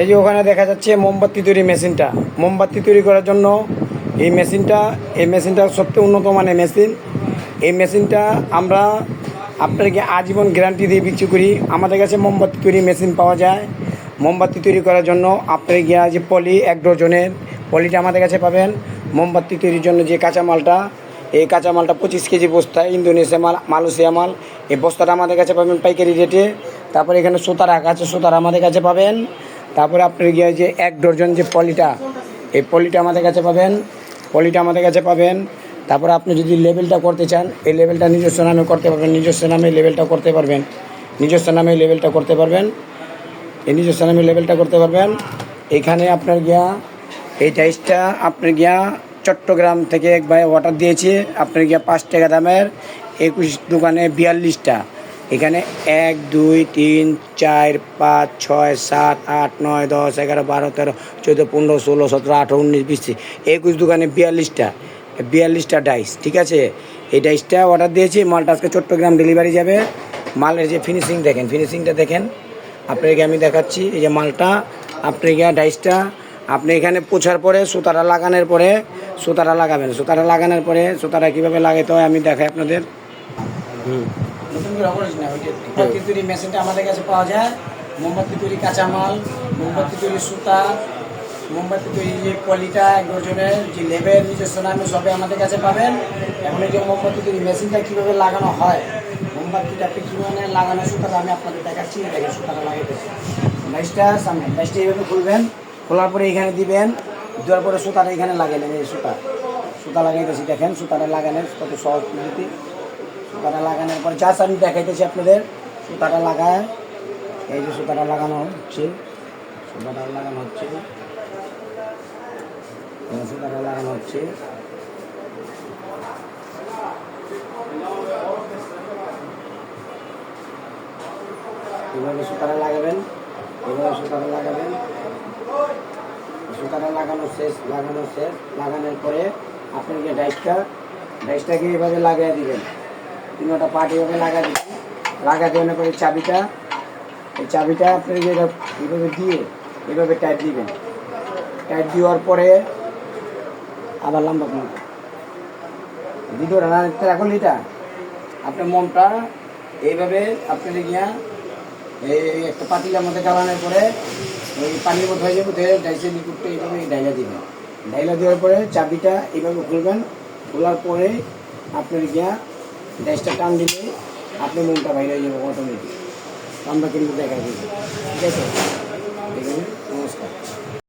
এই যে ওখানে দেখা যাচ্ছে মোমবাতি তৈরি মেশিনটা। মোমবাতি তৈরি করার জন্য এই মেশিনটা এই মেশিনটা সবচেয়ে উন্নত মানের মেশিন। এই মেশিনটা আমরা আপনাদেরকে আজীবন গ্যারান্টি দিয়ে বিক্রি করি। আমাদের কাছে মোমবাতি তৈরি মেশিন পাওয়া যায়। মোমবাতি তৈরি করার জন্য আপনার গিয়া যে পলি এক ডজনের পলিটা আমাদের কাছে পাবেন। মোমবাতি তৈরির জন্য যে কাঁচামালটা এই কাঁচামালটা পঁচিশ কেজি বস্তা ইন্দোনেশিয়া মাল, মালয়েশিয়া মাল, এই বস্তাটা আমাদের কাছে পাবেন পাইকারি রেটে। তারপরে এখানে সুতার রাখা আছে সুতার আমাদের কাছে পাবেন। তারপরে আপনার গিয়ে যে এক ডজন যে পলিটা, এই পলিটা আমাদের কাছে পাবেন, পলিটা আমাদের কাছে পাবেন। তারপরে আপনি যদি লেভেলটা করতে চান, এই লেভেলটা নিজস্ব নামে করতে পারবেন, নিজস্ব নামে লেভেলটা করতে পারবেন, নিজস্ব নামে লেভেলটা করতে পারবেন, এই নিজস্ব নামে লেভেলটা করতে পারবেন। এখানে আপনার গিয়া, এই টাইসটা আপনার গিয়া চট্টগ্রাম থেকে এক ভাই অর্ডার দিয়েছে, আপনার গিয়া পাঁচ টাকা দামের, একুশ দোকানে বিয়াল্লিশটা। এখানে এক, দুই, তিন, চার, পাঁচ, ছয়, সাত, আট, নয়, দশ, এগারো, বারো, তেরো, চোদ্দ, পনেরো, ষোলো, সতেরো, আঠেরো, উনিশ, বিশ একুশ দোকানে বিয়াল্লিশটা। বিয়াল্লিশটা ডাইস, ঠিক আছে? এই ডাইসটা অর্ডার দিয়েছি, মালটা আজকে চট্টগ্রাম ডেলিভারি যাবে। মালের যে ফিনিশিং দেখেন ফিনিশিংটা দেখেন। আপনাকে আমি দেখাচ্ছি, এই যে মালটা আপনি গিয়ে ডাইসটা, আপনি এখানে পোছার পরে সুতাটা লাগানোর পরে, সুতাটা লাগাবেন। সুতাটা লাগানোর পরে সুতাটা কীভাবে লাগাতে হয় আমি দেখাই আপনাদের। নতুন করে অবশ্যই না ওই যে মোমবাতি তৈরি মেশিনটা আমাদের কাছে পাওয়া যায়। মোমবাতি তৈরি কাঁচামাল মোমবাতি তৈরি সুতা মোমবাতি তৈরি যে এক ডজনের যে লেবেল নিজস্ব নামে সবে আমাদের কাছে পাবেন। এখন এই যে মোমবাতি তৈরি মেশিনটা কীভাবে লাগানো হয় মোমবাতিটা আপনি কীভাবে লাগানো সুতাটা আমি আপনাদের দেখাচ্ছি দেখেন সুতাটা লাগাইতেছি লাইসটা সামনে লাইসটা এইভাবে খুলবেন খোলার পরে এখানে দিবেন দেওয়ার পরে সুতাটা এখানে লাগাইলেন এই সুতা। সুতা লাগাইতেছি দেখেন সুতাটা লাগালেন কত সহজ পদ্ধতি সুতাটা লাগানোর পরে জাস্ট আমি দেখাইতেছি আপনাদের, সুতাটা লাগায়। এই যে সুতাটা লাগানো হচ্ছে, সুতাটা লাগানো হচ্ছে। সুতাটা লাগানো হচ্ছে। এভাবে সুতাটা লাগাবেন, এভাবে সুতাটা লাগাবেন। সুতাটা লাগানো শেষ লাগানো শেষ। লাগানোর পরে আপনি যে ডাইসটা ডাইসটাকে এভাবে লাগিয়ে দিবেন। তিনটা পার্ট এভাবে লাগা দিচ্ছি লাগা দেওয়ার পরে চাবিটা, এই চাবিটা আপনি যে এটা- এইভাবে দিয়ে, এভাবে টাইট দিবেন। টাইট দেওয়ার পরে আবার লম্বা কোন ভিডিও রান্না এখন এটা। আপনার মনটা এইভাবে আপনার গিয়া এই একটা পাতিলার মধ্যে গালানোর পরে ওই পানির মধ্যে হয়ে যাবে ডাইসে লিকুইডটা এইভাবে ডাইলা দিবেন। ডাইলা দেওয়ার পরে চাবিটা এইভাবে খুলবেন। খোলার পরে আপনার গিয়া গ্যাসটা টান দিলে আপনি মনটা বাইরে যাবে অটোমেটিক আমরা কিন্তু দেখা দিই। ঠিক আছে? নমস্কার।